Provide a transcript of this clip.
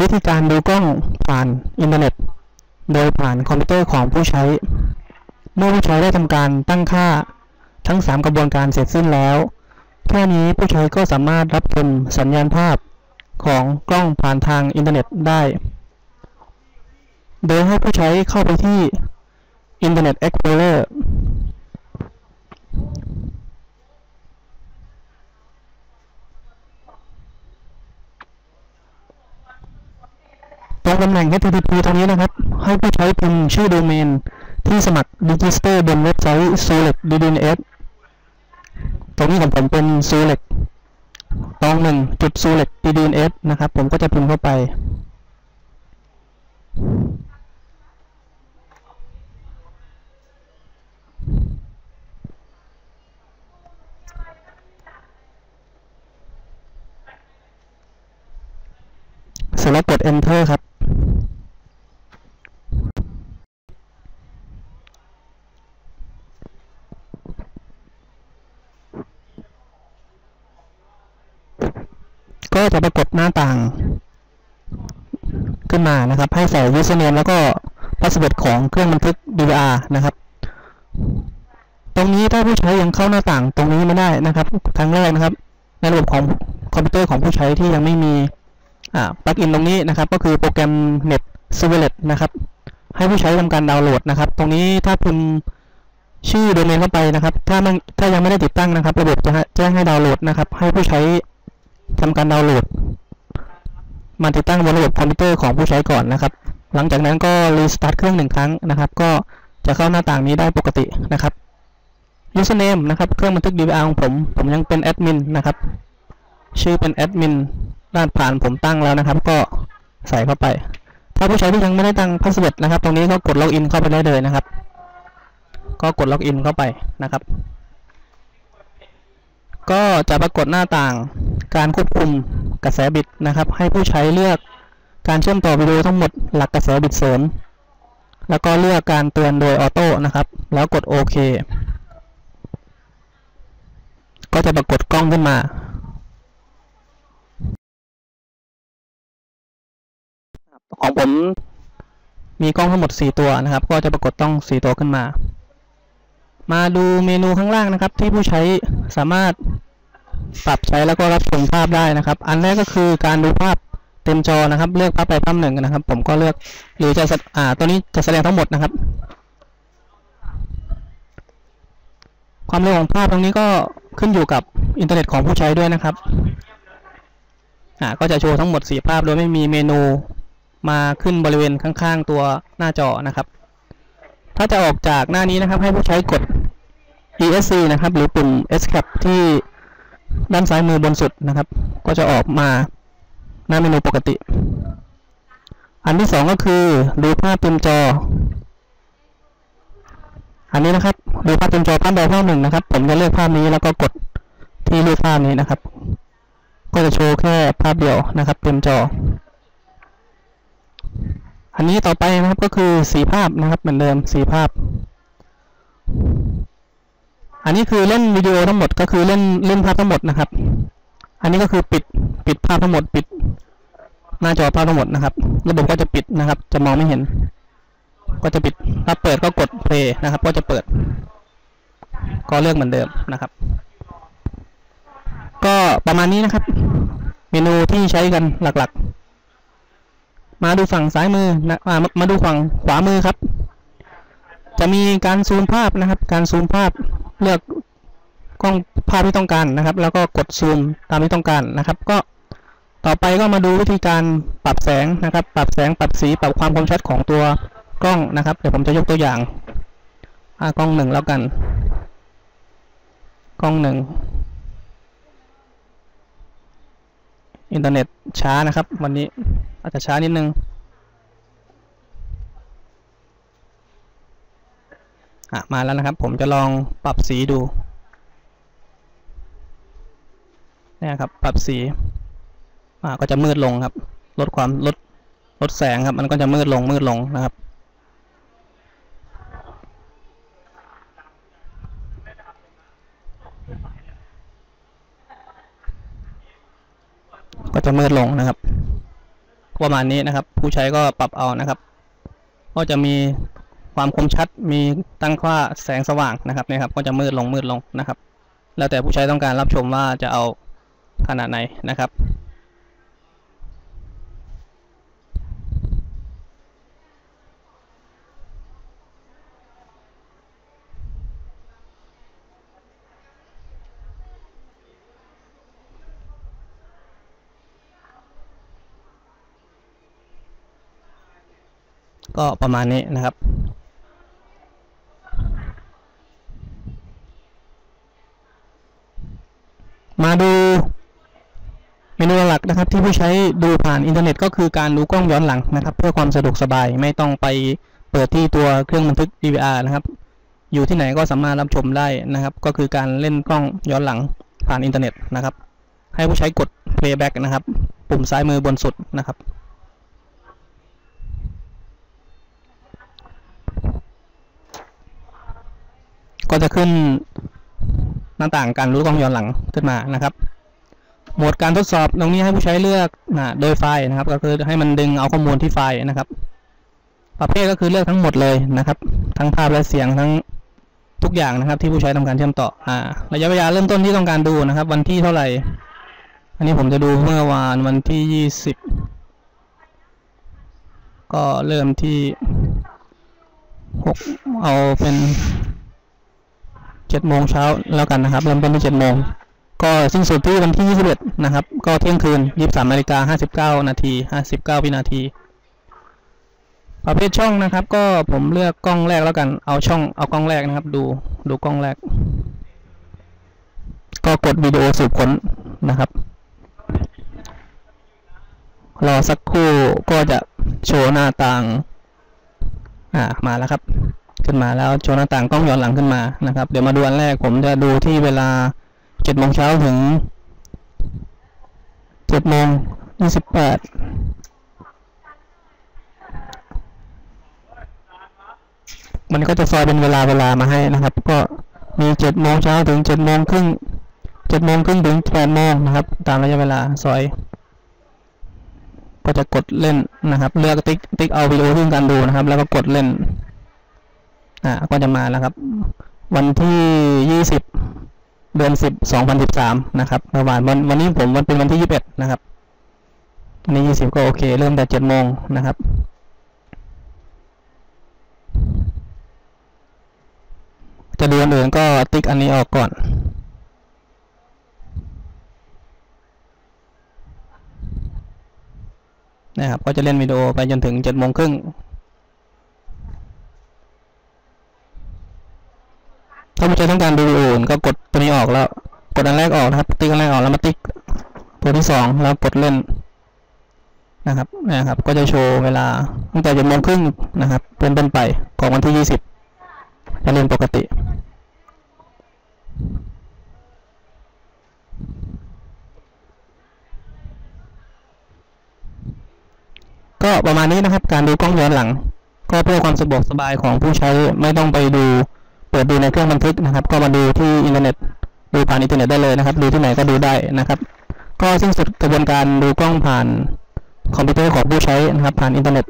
วิธีการดูกล้องผ่านอินเทอร์เน็ต โดยผ่านคอมพิวเตอร์ของผู้ใช้ เมื่อผู้ใช้ได้ทำการตั้งค่าทั้ง 3 กระบวนการเสร็จสิ้นแล้ว แค่นี้ผู้ใช้ก็สามารถรับชมสัญญาณภาพของกล้องผ่านทางอินเทอร์เน็ตได้ โดยให้ผู้ใช้เข้าไปที่ Internet Explorer ตรงตำแหน่ง HTTP ตรงนี้นะครับ ให้ผู้ใช้พิมพ์ชื่อโดเมน ที่สมัคร Register บนเว็บไซต์ Select DDNS ตรงนี้ของผมเป็น Select ตรงหนึ่งจุด Select DDNS นะครับ ผมก็จะพิมพ์เข้าไปเสร็จแล้วกด enter ครับ ก็จะปรากฏห น้าต่าง ขึ้นมานะครับ ให้ใส่ username แล้วก็ password ของเครื่องบันทึก DVR นะครับ ตรงนี้ถ้าผู้ใช้ยังเข้าหน้าต่างตรงนี้ไม่ได้นะครับ ครั้งแรกนะครับ ในระบบของคอมพิวเตอร์ของผู้ใช้ที่ยังไม่มีปลั๊กอินตรงนี้นะครับ ก็คือโปรแกรม Net s e r v l e t นะครับ ให้ผู้ใช้ทำการดาวน์โหลดนะครับ ตรงนี้ถ้าคุณชื่อโดเมนเข้าไปนะครับ ถ้ามันถ้ายังไม่ได้ติดตั้งนะครับ ระบบจะแจ้งให้ดาวน์โหลดนะครับ ให้ผู้ใช้ทำการดาวน์โหลด มาติดตั้งบนระบบคอมพิวเตอร์ของผู้ใช้ก่อนนะครับ หลังจากนั้นก็รีสตาร์ทเครื่องหนึ่งครั้งนะครับ ก็จะเข้าหน้าต่างนี้ได้ปกตินะครับ username นะครับ เครื่องบันทึก DVR ของผม ผมยังเป็นแอดมินนะครับ ชื่อเป็นแอดมินด้านผ่านผมตั้งแล้วนะครับ ก็ใส่เข้าไป ถ้าผู้ใช้ที่ยังไม่ได้ตั้งพาสเวิร์ดนะครับ ตรงนี้ก็กดล็อกอินเข้าไปได้เลยนะครับ ก็กดล็อกอินเข้าไปนะครับ ก็จะปรากฏหน้าต่างการควบคุมกระแสบิตนะครับ ให้ผู้ใช้เลือกการเชื่อมต่อวิดีโอทั้งหมดหลักกระแสบิตเสริม แล้วก็เลือกการเตือนโดยออโต้นะครับ แล้วกดโอเคก็จะปรากฏกล้องขึ้นมา ของผมมีกล้องทั้งหมด 4 ตัวนะครับ ก็จะปรากฏต้อง 4 ตัวขึ้นมา มาดูเมนูข้างล่างนะครับ ที่ผู้ใช้สามารถปรับใช้แล้วก็รับชมภาพได้นะครับ อันแรกก็คือการดูภาพเต็มจอนะครับ เลือกภาพไปภาพหนึ่งนะครับ ผมก็เลือกหรือจะอ่าตัวนี้จะแสดงทั้งหมดนะครับ ความเร็วของภาพตรงนี้ก็ขึ้นอยู่กับอินเทอร์เน็ตของผู้ใช้ด้วยนะครับอ่าก็จะโชว์ทั้งหมด4ภาพโดยไม่มีเมนูมาขึ้นบริเวณข้างๆ ตัวหน้าจอนะครับ ถ้าจะออกจากหน้านี้นะครับ ให้ผู้ใช้กด ESC นะครับ หรือปุ่ม Escape ที่ด้านซ้ายมือบนสุดนะครับ ก็จะออกมาหน้าเมนูปกติ อันที่สองก็คือดูภาพเต็มจอ อันนี้นะครับ ดูภาพเต็มจอภาพใดภาพหนึ่งนะครับ ผมจะเลือกภาพนี้แล้วก็กดที่รูปภาพนี้นะครับ ก็จะโชว์แค่ภาพเดียวนะครับ เต็มจอ อันนี้ต่อไปนะครับก็คือสีภาพนะครับเหมือนเดิมสีภาพ อันนี้คือเล่นวิดีโอทั้งหมดก็คือเล่นเล่นภาพทั้งหมดนะครับ อันนี้ก็คือปิดปิดภาพทั้งหมด ปิด หน้าจอภาพทั้งหมดนะครับ ระบบก็จะปิดนะครับ จะมองไม่เห็น ก็จะปิดถ้าเปิดก็กดเพลย์นะครับ ก็จะเปิด ก็เลือกเหมือนเดิมนะครับ ก็ประมาณนี้นะครับ เมนูที่ใช้กันหลักๆ มาดูฝั่งซ้ายมือนะมามาดูฝั่งขวามือครับ จะมีการซูมภาพนะครับ การซูมภาพ เลือกกล้องภาพที่ต้องการนะครับ แล้วก็กดซูมตามที่ต้องการนะครับ ก็ต่อไปก็มาดูวิธีการปรับแสงนะครับ ปรับแสงปรับสีปรับความคมชัดของตัวกล้องนะครับเดี๋ยวผมจะยกตัวอย่างกล้องหนึ่งแล้วกัน กล้องหนึ่งอินเทอร์เน็ตช้านะครับ วันนี้อาจจะช้านิดนึง มาแล้วนะครับ ผมจะลองปรับสีดูเนี่ยครับ ปรับสีก็จะมืดลงครับ ลดความลดลดแสงครับ มันก็จะมืดลงมืดลงนะครับ ก็จะมืดลงนะครับประมาณนี้นะครับ ผู้ใช้ก็ปรับเอานะครับ ก็จะมี ความคมชัดมีตั้งค่าแสงสว่างนะครับเนี่ยครับ ก็จะมืดลงมืดลงนะครับ แล้วแต่ผู้ใช้ต้องการรับชมว่าจะเอาขนาดไหนนะครับก็ประมาณนี้นะครับ มาดูเม นะครับที่ผู้ใช้ดูผ่านอินเทอร์เน็ตก็คือการดูกล้องย้อนหลังนะครับ เพื่อความสะดวกสบายไม่ต้องไปเปิดที่ตัวเครื่องบันทึก DVR นะครับ อยู่ที่ไหนก็สามารถรับชมได้นะครับ ก็คือการเล่นกล้องย้อนหลังผ่านอินเทอร์เน็ตนะครับ ให้ผู้ใช้กด playback นะครับ ปุ่มซ้ายมือบนสุดนะครับก็จะขึ้นหน้าต่างการรู้กล้องย้อนหลังขึ้นมานะครับ โหมดการทดสอบตรงนี้ให้ผู้ใช้เลือกนะโดยไฟล์นะครับ ก็คือให้มันดึงเอาข้อมูลที่ไฟล์นะครับ ประเภทก็คือเลือกทั้งหมดเลยนะครับ ทั้งภาพและเสียงทั้งทุกอย่างนะครับ ที่ผู้ใช้ทำการเชื่อมต่ออ่าระยะเวลาเริ่มต้นที่ต้องการดูนะครับ วันที่เท่าไหร่ อันนี้ผมจะดูเมื่อวานวันที่ยี่สิบก็เริ่มที่หกเอาเป็นเจ็ดโมงเช้าแล้วกันนะครับ เริ่มต้นที่เจ็ดโมง ก็สิ้นสุดที่วันที่ 21 นะครับ ก็เที่ยงคืน 23นาฬิกา59 นาที 59 วินาที ประเภทช่องนะครับ ก็ผมเลือกกล้องแรกแล้วกัน เอาช่อง เอากล้องแรกนะครับ ดู ดูกล้องแรก ก็กดวิดีโอสืบค้นนะครับ รอสักครู่ก็จะโชว์หน้าต่าง อ่า มาแล้วครับ ขึ้นมาแล้วโชว์หน้าต่างกล้องย้อนหลังขึ้นมานะครับ เดี๋ยวมาดูอันแรกผมจะดูที่เวลา เจ็ดโมงเช้าถึงเจ็ดโมงยี่สิบแปดมันก็จะซอยเป็นเวลาเวลามาให้นะครับ ก็มีเจ็ดโมงเช้าถึงเจ็ดโมงครึ่งเจ็ดโมงครึ่งถึงแปดโมงนะครับ ตามระยะเวลาซอย ก็จะกดเล่นนะครับ เลือกติ๊กติ๊กเอาวิดีโอที่ต้อการดูนะครับ แล้วก็กดเล่น อ่าก็จะมาแล้วครับ วันที่ยี่สิบ เดือนสิบสองพันสิบสามนะครับเมื่อวานวันวันนี้ผมวันเป็นวันที่ยี่สิบเอ็ดนะครับวันนี้ยี่สิบก็โอเค เริ่มแต่เจ็ดโมงนะครับจะดูอันอื่นก็ติ๊กอันนี้ออกก่อน นะครับก็จะเล่นวิดีโอไปจนถึงเจ็ดโมงครึ่ง ถ้าผู้ใช้ต้องการดูวิดีโออื่นก็กดตัวนี้ออกแล้ว กดอันแรกออกนะครับ ติ๊กอันแรกออกแล้วมาติ๊กตัวที่สองแล้วกดเล่นนะครับนะครับ ก็จะโชว์เวลาตั้งแต่เจ็ดโมงครึ่งนะครับเป็นต้นไปของวันที่ยี่สิบจะเล่นปกติก็ประมาณนี้นะครับ การดูกล้องย้อนหลัง ก็เพื่อความสะดวกสบายของผู้ใช้ไม่ต้องไปดู เปิดดูในเครื่องบันทึกนะครับ ก็มาดูที่อินเทอร์เน็ตดูผ่านอินเทอร์เน็ตได้เลยนะครับ ดูที่ไหนก็ดูได้นะครับ ก็สิ้นสุดกระบวนการดูกล้องผ่านคอมพิวเตอร์ของผู้ใช้นะครับผ่านอินเทอร์เน็ต